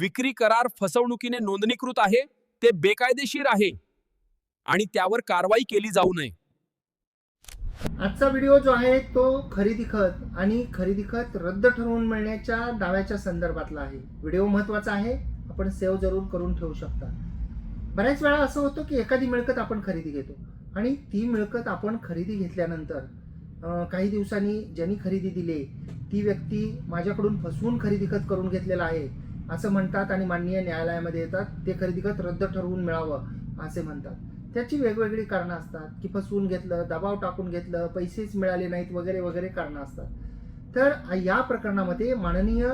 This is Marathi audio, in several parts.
विक्री करार फसवणुकीने नोंदणीकृत आहे ते बेकायदेशीर आहे आणि त्यावर कारवाई केली जाऊ नये. आजचा व्हिडिओ जो आहे तो खरेदी खत आणि खरेदी खत रद्द ठरवून मिळण्याच्या दाव्याच्या संदर्भातला आहे. व्हिडिओ महत्त्वाचा आहे आपण सेव्ह जरूर करून ठेवू शकता. बऱ्याच वेळा असं होतं की एखादी मिळकत आपण खरेदी घेतो आणि ती मिळकत आपण खरेदी घेतल्यानंतर काही दिवसांनी ज्यांनी खरेदी दिली ती व्यक्ती माझ्याकडून फसवून खरेदी खत करून घेतलेला आहे. असं म्हणतात आणि माननीय न्यायालयामध्ये येतात ते खरेदी खत रद्द ठरवून मिळावं असे म्हणतात. त्याची वेगवेगळी कारणं असतात की फसवून घेतलं दबाव टाकून घेतलं पैसेच मिळाले नाहीत वगैरे वगैरे कारणं असतात. तर या प्रकरणामध्ये माननीय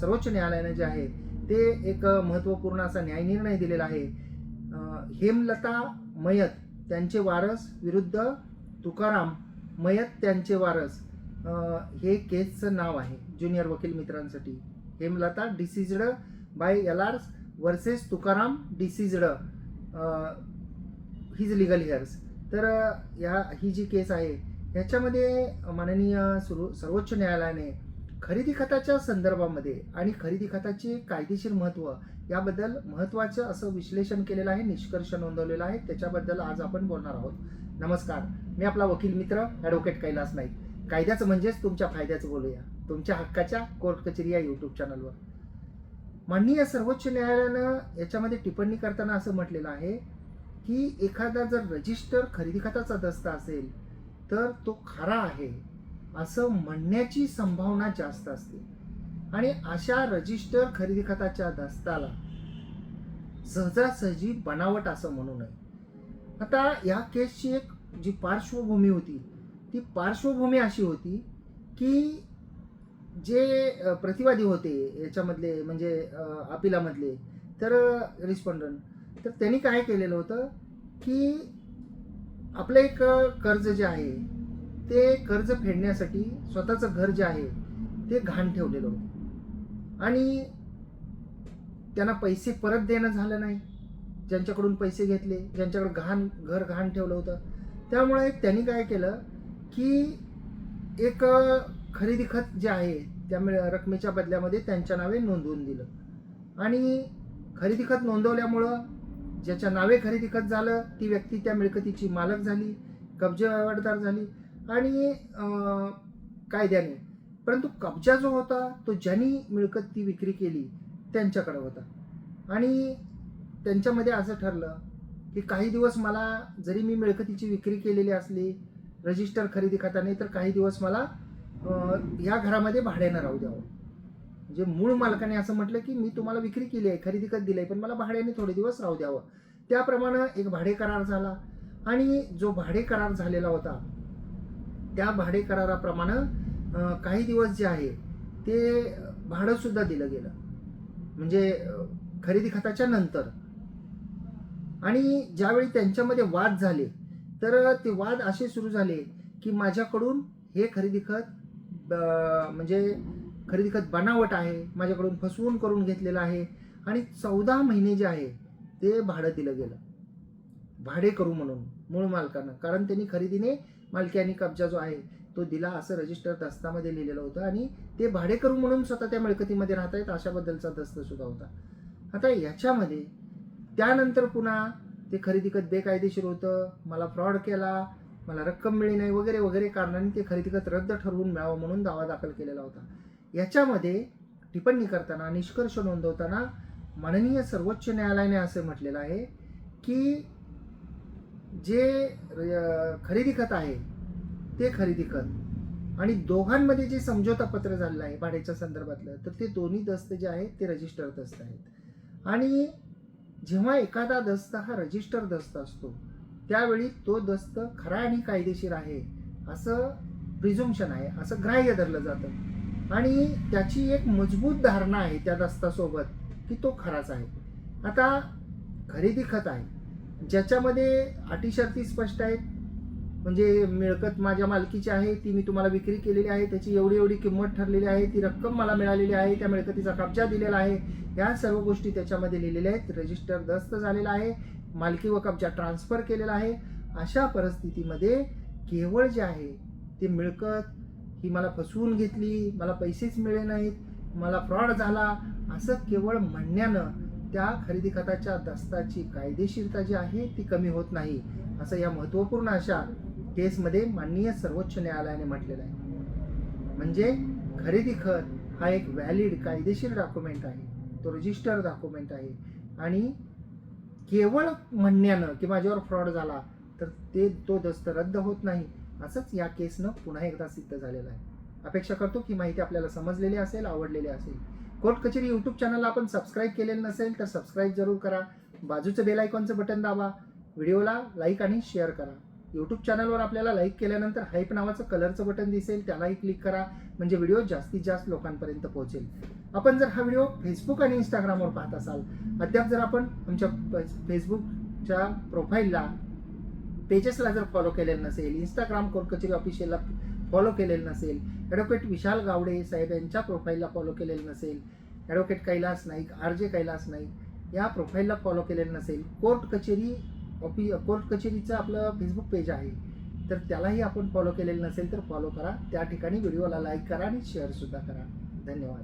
सर्वोच्च न्यायालयाने जे आहे ते एक महत्त्वपूर्ण असा न्यायनिर्णय दिलेला आहे. हेमलता मयत त्यांचे वारस विरुद्ध तुकाराम मयत त्यांचे वारस. हे केसचं नाव आहे ज्युनियर वकील मित्रांसाठी. Hemlata deceased by LRs versus Tukaram deceased his legal heirs तर ह्या या ही जी केस आहे ह्याच्यामध्ये माननीय सुरू सर्वोच्च न्यायालयाने खरेदी खताच्या संदर्भामध्ये आणि खरेदी खताचे कायदेशीर महत्त्व याबद्दल महत्त्वाचं असं विश्लेषण केलेलं आहे निष्कर्ष नोंदवलेला आहे. त्याच्याबद्दल आज आपण बोलणार आहोत. नमस्कार. मी आपला वकील मित्र ॲडव्होकेट कैलास नाईक. कायद्याचं म्हणजेच तुमच्या फायद्याचं बोलूया. तुमच्या हक्काच्या कोर्ट कचेरी या यूट्यूब चॅनलवर माननीय सर्वोच्च न्यायालयानं याच्यामध्ये टिप्पणी करताना असं म्हटलेलं आहे की एखादा जर रजिस्टर खरेदी खताचा दस्ता असेल तर तो खरा आहे असं म्हणण्याची संभावना जास्त असते. आणि अशा रजिस्टर खरेदी खताच्या दस्ताला सहजासहजी बनावट असं म्हणू नये. आता या केसची एक जी पार्श्वभूमी होती ती पार्श्वभूमी अशी होती की जे प्रतिवादी होते याच्यामधले म्हणजे अपिलामधले तर रिस्पॉन्डंट. तर त्यांनी काय केलेलं होतं की आपलं एक कर्ज जे आहे ते कर्ज फेडण्यासाठी स्वतःचं घर जे आहे ते घाण ठेवलेलं होतं. आणि त्यांना पैसे परत देणं झालं नाही. ज्यांच्याकडून पैसे घेतले ज्यांच्याकडे घाण घर घाण ठेवलं होतं. त्यामुळे त्यांनी काय केलं की एक खरेदी खत जे आहे त्या मिळ- रकमेच्या बदल्यामध्ये त्यांच्या नावे नोंदवून दिलं. आणि खरेदी खत नोंदवल्यामुळं ज्याच्या नावे खरेदी खत झालं ती व्यक्ती त्या मिळकतीची मालक झाली कब्जे व्यवहारदार झाली आणि कायद्याने. परंतु कब्जा जो होता तो ज्यांनी मिळकत ती विक्री केली त्यांच्याकडे होता. आणि त्यांच्यामध्ये असं ठरलं की काही दिवस मला जरी मी मिळकतीची विक्री केलेली असली रजिस्टर खरेदी खात्याने तर काही दिवस मला या घरामध्ये भाड्यानं राहू द्यावं. म्हणजे मूळ मालकाने असं म्हटलं की मी तुम्हाला विक्री केली आहे खरेदी खत दिली आहे पण मला भाड्याने थोडे दिवस राहू द्यावं. त्याप्रमाणे एक भाडे करार झाला. आणि जो भाडे करार झालेला होता त्या भाडे कराराप्रमाणे काही दिवस जे आहे ते भाडंसुद्धा दिलं गेलं. म्हणजे खरेदी खताच्या नंतर. आणि ज्यावेळी त्यांच्यामध्ये वाद झाले तर ते वाद असे सुरू झाले की माझ्याकडून हे खरेदी खत म्हणजे खरेदी खत बनावट आहे माझ्याकडून फसवून करून घेतलेलं आहे आणि चौदा महिने जे आहे ते भाडं दिलं गेलं. भाडे करू म्हणून मूळ मालकानं. कारण त्यांनी खरेदीने मालकी आणि कब्जा जो आहे तो दिला असं रजिस्टर दस्तामध्ये लिहिलेलं होतं आणि ते भाडे करू म्हणून स्वतः त्या मिळकतीमध्ये राहत आहेत अशाबद्दलचा दस्तसुद्धा होता. आता याच्यामध्ये त्यानंतर पुन्हा ते खरेदी कत बेकायदेशीर होतं मला फ्रॉड केला मला रक्कम मिळी नाही वगैरे वगैरे कारणाने ते खरेदीगत रद्द ठरवून मिळावं म्हणून दावा दाखल केलेला होता. याच्यामध्ये टिप्पणी करताना निष्कर्ष नोंदवताना माननीय सर्वोच्च न्यायालयाने असं म्हटलेलं आहे की जे खरेदी खत आहे ते खरेदी खत आणि दोघांमध्ये जे समझोता पत्र झालेलं आहे भाड्याच्या संदर्भातलं तर ते दोन्ही दस्त जे आहेत ते रजिस्टर दस्त आहेत. आणि जेव्हा एखादा दस्त हा रजिस्टर दस्त असतो त्यावेळी तो दस्त खरा आणि कायदेशीर आहे. असं प्रिझुम्शन आहे. असं ग्राह्य धरलं जातं. आणि त्याची एक मजबूत धारणा आहे त्या दस्तासोबत की तो खराच आहे. आता खरेदी खत आहे. ज्याच्यामध्ये अटीशर्ती स्पष्ट आहेत म्हणजे मिळकत माझ्या मालकीची आहे ती मी तुम्हाला विक्री केलेली आहे त्याची एवढी एवढी किंमत ठरलेली आहे ती रक्कम मला मिळालेली आहे त्या मिळकतीचा कब्जा दिलेला आहे या सर्व गोष्टी त्याच्यामध्ये लिहिलेल्या आहेत. रजिस्टर दस्त झालेला आहे. मालकी व कब्जा ट्रान्सफर केलेला आहे. अशा परिस्थितीमध्ये केवळ जे आहे ते मिळकत ही मला फसवून घेतली मला पैसेच मिळे नाहीत मला फ्रॉड झाला असं केवळ म्हणण्यानं त्या खरेदी खताच्या दस्ताची कायदेशीरता जी आहे ती कमी होत नाही असं या महत्त्वपूर्ण अशा केसमध्ये माननीय सर्वोच्च न्यायालयाने म्हटलेलं आहे. म्हणजे खरेदी खत हा एक व्हॅलिड कायदेशीर डॉक्युमेंट आहे. तो रजिस्टर डॉक्युमेंट आहे. आणि केवळ म्हणण्यानं की माझ्यावर फ्रॉड झाला तर ते तो दस्त रद्द होत नाही. असंच या केसनं पुन्हा एकदा सिद्ध झालेलं आहे. अपेक्षा करतो की माहिती आपल्याला समजलेली असेल आवडलेली असेल. कोर्ट कचेरी यूट्यूब चॅनलला आपण सबस्क्राईब केलेलं नसेल तर सबस्क्राईब जरूर करा. बाजूचं बेल आयकॉनचं बटन दाबा. व्हिडिओला लाईक आणि शेअर करा. यूट्यूब चॅनलवर आपल्याला लाईक केल्यानंतर हाईप नावाचं कलरचं बटन दिसेल त्यालाही क्लिक करा. म्हणजे व्हिडिओ जास्तीत जास्त लोकांपर्यंत पोहोचेल. आपण जर हा व्हिडिओ फेसबुक आणि इंस्टाग्रामवर पाहत असाल अद्याप जर आपण आमच्या फेसबुकच्या प्रोफाईलला पेजेसला जर फॉलो केलेलं नसेल इंस्टाग्राम कोर्ट कचेरी ऑफिशियलला फॉलो केलेलं नसेल ॲडव्होकेट विशाल गावडे साहेब यांच्या प्रोफाईलला फॉलो केलेलं नसेल advocate Kailas Naik R J Kailas Naik या प्रोफाईलला फॉलो केलेलं नसेल कोर्ट कचेरी ऑफि कोर्ट कचेरीचं आपलं फेसबुक पेज आहे. तर त्यालाही आपण फॉलो केलेलं नसेल तर फॉलो करा. त्या ठिकाणी व्हिडिओला लाईक करा आणि शेअरसुद्धा करा. धन्यवाद.